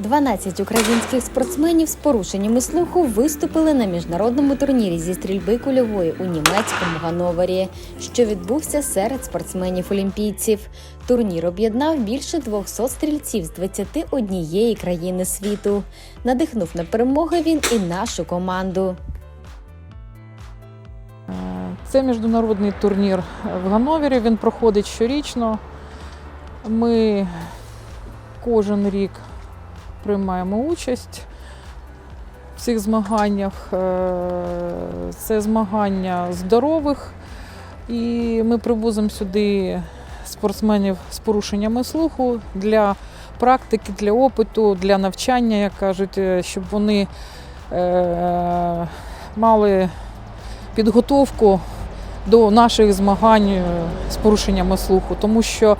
12 українських спортсменів з порушеннями слуху виступили на міжнародному турнірі зі стрільби кульової у німецькому Гановері, що відбувся серед спортсменів-олімпійців. Турнір об'єднав більше 200 стрільців з 21 країни світу. Надихнув на перемоги він і нашу команду. Це міжнародний турнір в Ганновері. Він проходить щорічно. Ми кожен рік приймаємо участь в цих змаганнях. Е, Це змагання здорових, і ми привозимо сюди спортсменів з порушеннями слуху для практики, для опиту, для навчання, як кажуть, е, щоб вони е, мали підготовку до наших змагань е, з порушеннями слуху, тому що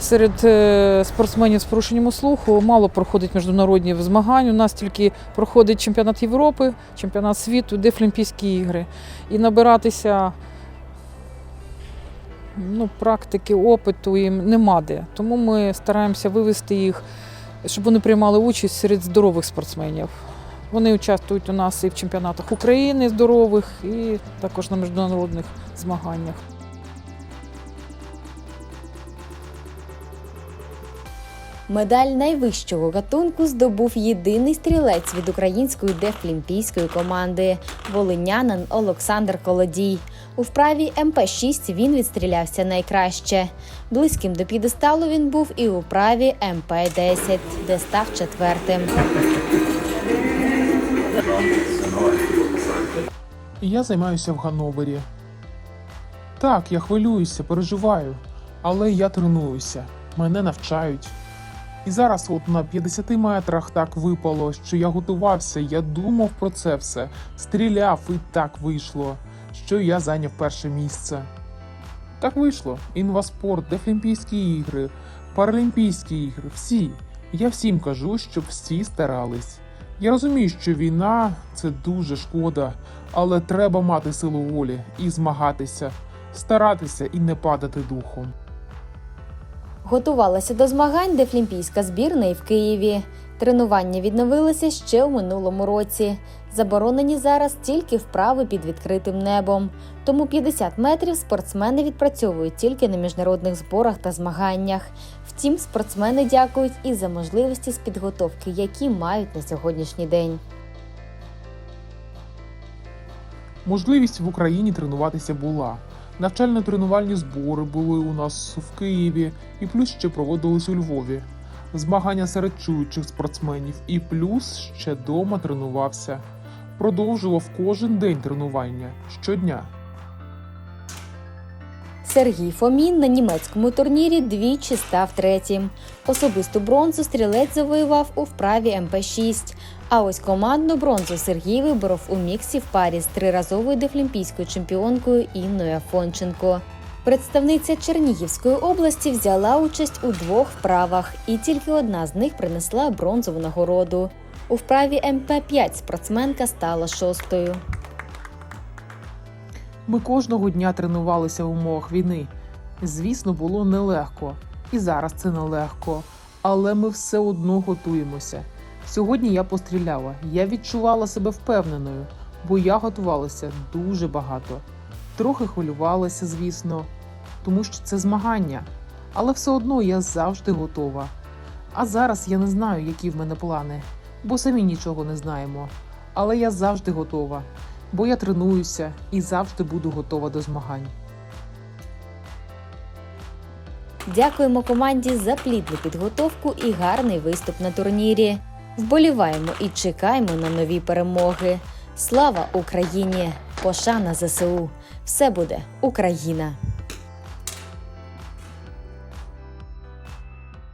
серед е, спортсменів з порушеннями слуху мало проходить міжнародні змагань. У нас тільки проходить чемпіонат Європи, чемпіонат світу, Дефлімпійські ігри. І набиратися ну, практики, опиту їм нема де. Тому ми стараємося вивести їх, щоб вони приймали участь серед здорових спортсменів. Вони участвують у нас і в чемпіонатах України здорових, і також на міжнародних змаганнях. Медаль найвищого гатунку здобув єдиний стрілець від української дефлімпійської команди волинянин Олександр Колодій. У вправі МП-6 він відстрілявся найкраще. Близьким до п'єдесталу він був і у вправі МП-10, де став четвертим. Я займаюся в Ганновері. Так, я хвилююся, переживаю, але я тренуюся, мене навчають. І зараз, от на 50 метрах, так випало, що я готувався, я думав про це все, стріляв, і так вийшло, що я зайняв перше місце. Так вийшло. Інваспорт, Дефлімпійські ігри, Паралімпійські ігри, всі. Я всім кажу, щоб всі старались. Я розумію, що війна це дуже шкода, але треба мати силу волі і змагатися, старатися і не падати духом. Готувалася до змагань дефлімпійська збірна і в Києві. Тренування відновилися ще у минулому році. Заборонені зараз тільки вправи під відкритим небом. Тому 50 метрів спортсмени відпрацьовують тільки на міжнародних зборах та змаганнях. Втім, спортсмени дякують і за можливості з підготовки, які мають на сьогоднішній день. Можливість в Україні тренуватися була. Навчально-тренувальні збори були у нас в Києві, і плюс ще проводились у Львові. Змагання серед чуючих спортсменів, і плюс ще дома тренувався. Продовжував кожен день тренування щодня. Сергій Фомін на німецькому турнірі двічі став третім. Особисту бронзу стрілець завоював у вправі МП-6. А ось командну бронзу Сергій виборов у міксі в парі з триразовою дефлімпійською чемпіонкою Інною Афонченко. Представниця Чернігівської області взяла участь у двох вправах, і тільки одна з них принесла бронзову нагороду. У вправі МП-5 спортсменка стала шостою. Ми кожного дня тренувалися в умовах війни. Звісно, було нелегко, і зараз це нелегко, але ми все одно готуємося. Сьогодні я постріляла, я відчувала себе впевненою, бо я готувалася дуже багато. Трохи хвилювалася, звісно, тому що це змагання, але все одно я завжди готова. А зараз я не знаю, які в мене плани, бо самі нічого не знаємо. Але я завжди готова бо я тренуюся і завжди буду готова до змагань. Дякуємо команді за плідну підготовку і гарний виступ на турнірі. Вболіваємо і чекаємо на нові перемоги. Слава Україні! Пошана ЗСУ! Все буде Україна!